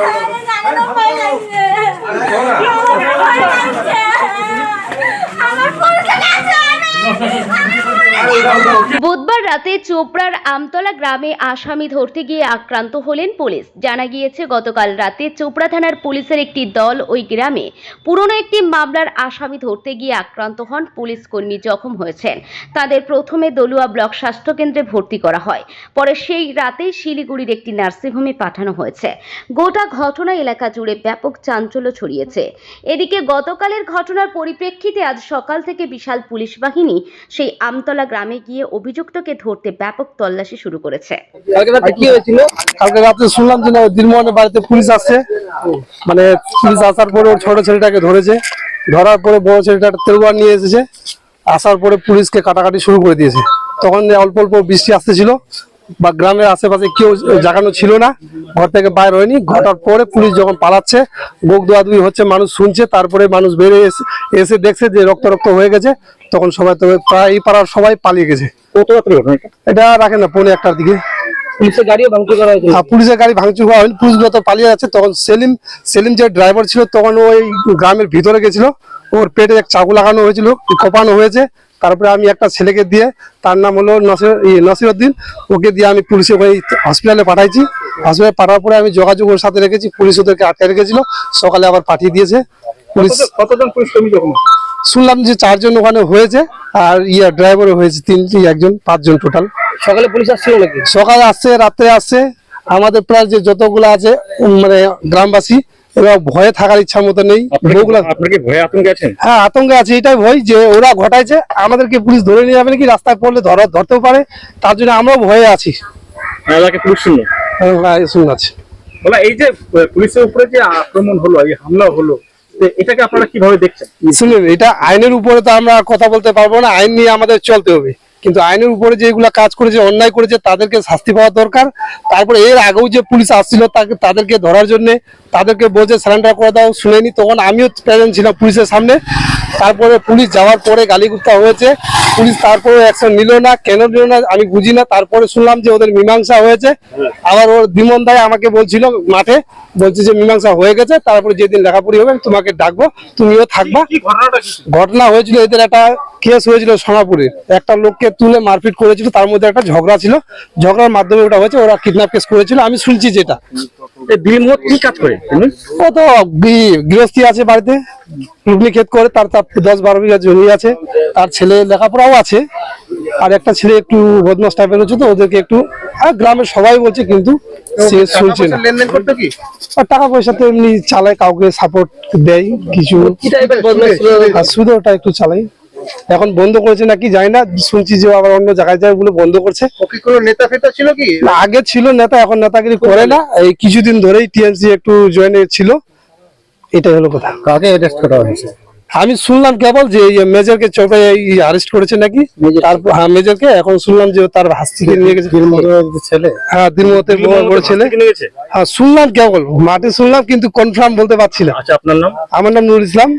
Thank you. বুধবার রাতে চোপড়ার আমতলা গ্রামে আসামি ধরতে গিয়ে আক্রান্ত হলেন পুলিশ। জানা গিয়েছে, গতকাল রাতে চোপড়া থানার পুলিশের একটি দল ওই গ্রামে পুরনো একটি মামলার আসামি ধরতে গিয়ে আক্রান্ত হন পুলিশ কর্মী জখম হয়েছেন। তাদের প্রথমে দলুয়া ব্লক স্বাস্থ্যকেন্দ্রে ভর্তি করা হয়। পরে সেই শিলিগুড়ির একটি নার্সিংহোমে পাঠানো হয়েছে। গোটা ঘটনা এলাকা জুড়ে ব্যাপক চাঞ্চল্য ছড়িয়েছে। এদিকে গতকালের ঘটনার পরিপ্রেক্ষিতে আজ সকাল থেকে বিশাল পুলিশ বাহিনী সেই আমতলা গ্রামে গিয়ে অভিযুক্তকে ধরতে ব্যাপক তল্লাশি শুরু করেছে। কালকে রাতে কি হয়েছিল? কালকে রাত্রে শুনলাম যে না, দিলমোহনের বাড়িতে পুলিশ আসছে। মানে পুলিশ আসার পরে ওর ছোট ছেলেটাকে ধরেছে। ধরার পরে বড় ছেলেটা তেলবার নিয়ে এসেছে। আসার পরে পুলিশকে কাটাকাটি শুরু করে দিয়েছে। তখন যে অল্প অল্প বৃষ্টি আসতেছিল। বা গ্রামের আশেপাশে কেউ জাগানো ছিল না ঘর থেকে বাইর হয়নি। ঘটার পরে পুলিশ যখন পালাচ্ছে বুক দোয়াদুই হচ্ছে মানুষ শুনছে তারপরে মানুষ বেরিয়ে এসে এসে দেখছে যে রক্ত রক্ত হয়ে গেছে তখন সবাই তো প্রায় এই পাড়ার সবাই পালিয়ে গেছে। কত রাত্রে ঘটনা এটা? রাখে না পৌনে একটার দিকে। পুলিশের গাড়িও ভাঙচুর করা হয়েছিল পুলিশের গাড়ি ভাঙচুর করা হয়নি পুলিশগুলো তো পালিয়ে যাচ্ছে তখন সেলিম সেলিম যে ড্রাইভার ছিল তখন ওই গ্রামের ভিতরে গেছিল। ওর পেটে এক চাকু লাগানো হয়েছিল কোপানো হয়েছে। তারপরে আমি একটা ছেলেকে দিয়ে তার নাম হলো নসির নসিরুদ্দিন ওকে দিয়ে আমি পুলিশে ওই হসপিটালে পাঠাইছি। হসপিটালে পাঠার পরে আমি যোগাযোগ ওর সাথে রেখেছি। পুলিশ ওদেরকে আটকে রেখেছিল। সকালে আবার পাঠিয়ে দিয়েছে। পুলিশ কতজন পুলিশ কর্মী যখন শুনলাম যে চারজন ওখানে হয়েছে আর ইয়া ড্রাইভারও হয়েছে। তিনটি একজন পাঁচজন টোটাল সকালে পুলিশ আসছিল নাকি? সকালে আসছে রাত্রে আসছে। আমাদের প্রায় যে যতগুলো আছে মানে গ্রামবাসী এবার ভয়ে থাকার ইচ্ছা মতো নেই। হ্যাঁ আতঙ্কে আছে এটাই ভয় যে ওরা ঘটাইছে আমাদেরকে পুলিশ ধরে নিয়ে যাবে নাকি? রাস্তায় পড়লে ধরা ধরতেও পারে। তার জন্য আমরাও ভয়ে আছি। শুনলো। হ্যাঁ, শুন আছে এই যে পুলিশের উপরে যে আক্রমণ হলো এই হামলা হলো এটাকে আপনারা কীভাবে দেখছেন? শুনুন এটা আইনের উপরে তো আমরা কথা বলতে পারব না আইন নিয়ে আমাদের চলতে হবে। কিন্তু আইনের উপরে যেগুলো কাজ করেছে, অন্যায় করেছে, তাদেরকে শাস্তি পাওয়া দরকার। তারপরে এর আগেও যে পুলিশ আসছিল, তাকে, তাদেরকে ধরার জন্য তাদেরকে বলছে সারেন্ডার করে দাও। শুনেনি, তখন আমিও প্রেজেন্ট ছিলাম পুলিশের সামনে। তারপরে পুলিশ যাওয়ার পরে গালিগুপ্তা হয়েছে। পুলিশ তারপরে অ্যাকশন নিল না কেন নিল না আমি বুঝি না। তারপরে শুনলাম যে ওদের মীমাংসা হয়েছে। আবার ওর বিমন দায় আমাকে বলছিল মাঠে বলছে যে মীমাংসা হয়ে গেছে তারপরে যেদিন লেখাপড়ি হবে তোমাকে ডাকবো তুমিও থাকবা। ঘটনা হয়েছিল এদের একটা কেস হয়েছিল সোনাপুরে। একটা লোককে তুলে মারপিট করেছিল তার মধ্যে একটা ঝগড়া ছিল। ঝগড়ার মাধ্যমে ওটা হয়েছে ওরা কিডন্যাপ কেস করেছিল। আমি শুনছি যেটা। এই কি কাজ করে? ও তো গৃহস্থী আছে বাড়িতে রুগনি ক্ষেত করে তার তার দশ বারো বিঘা জমি আছে তার ছেলে লেখাপড়াও আছে আর একটা ছেলে একটু বদমাস টাইপের হচ্ছে তো ওদেরকে একটু আর গ্রামের সবাই বলছে কিন্তু সে শুনছে না। আর টাকা পয়সা তো এমনি চালায় কাউকে সাপোর্ট দেয় কিছু ওটা একটু চালাই এখন বন্ধ করেছে নাকি জানি না শুনছি যে আবার অন্য জায়গায় যায় বলে বন্ধ করছে। কোনো নেতা ফেতা ছিল কি? না, আগে ছিল নেতা এখন নেতাগিরি করে না। এই কিছুদিন ধরেই টিএমসি একটু জয়েন ছিল। এটাই হলো কথা। কাকে অ্যারেস্ট করা হয়েছে? আমি শুনলাম কেবল যে মেজরকে চোপে অ্যারেস্ট করেছে নাকি? তারপর হ্যাঁ মেজরকে। এখন শুনলাম যে তার হাস্তিকে নিয়ে গেছে। ছেলে? হ্যাঁ দিনমতের বড় বড় ছেলে। হ্যাঁ শুনলাম কেবল। মাঠে শুনলাম কিন্তু কনফার্ম বলতে পারছি না। আচ্ছা আপনার নাম? আমার নাম নুর ইসলাম।